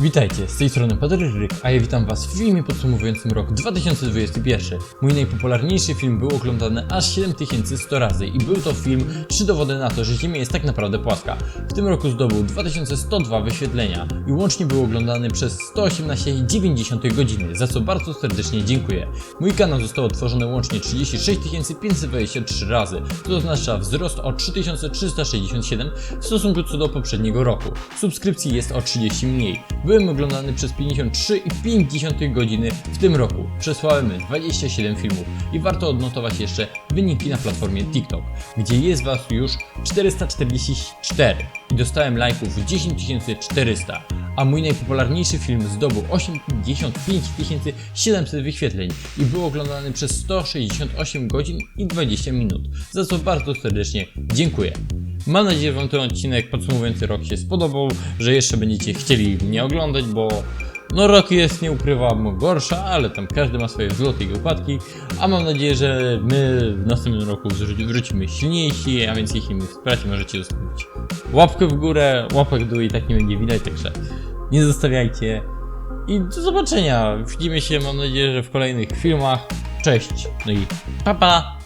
Witajcie, z tej strony Patryk Ryk, a ja witam was w filmie podsumowującym rok 2021. Mój najpopularniejszy film był oglądany aż 7100 razy i był to film Trzy dowody na to, że Ziemia jest tak naprawdę płaska. W tym roku zdobył 2102 wyświetlenia i łącznie był oglądany przez 118,9 godziny, za co bardzo serdecznie dziękuję. Mój kanał został otworzony łącznie 36 523 razy, to oznacza wzrost o 3367 w stosunku co do poprzedniego roku. Subskrypcji jest o 30 mniej. Byłem oglądany przez 53,5 godziny w tym roku. Przesłałem 27 filmów i warto odnotować jeszcze wyniki na platformie TikTok, gdzie jest Was już 444 i dostałem lajków 10 400 a mój najpopularniejszy film zdobył 85 700 wyświetleń i był oglądany przez 168 godzin i 20 minut, za co bardzo serdecznie dziękuję. Mam nadzieję, że Wam ten odcinek podsumowujący rok się spodobał, że jeszcze będziecie chcieli mnie oglądać, bo no rok jest, nie ukrywam, gorsza, ale tam każdy ma swoje wzloty i upadki, a mam nadzieję, że my w następnym roku wró- wrócimy silniejsi, a więc jeśli mnie wspieracie, możecie zostawić łapkę w górę, łapek w dół i tak nie będzie widać, także nie zostawiajcie. I do zobaczenia. Widzimy się, mam nadzieję, że w kolejnych filmach. Cześć. No i pa pa.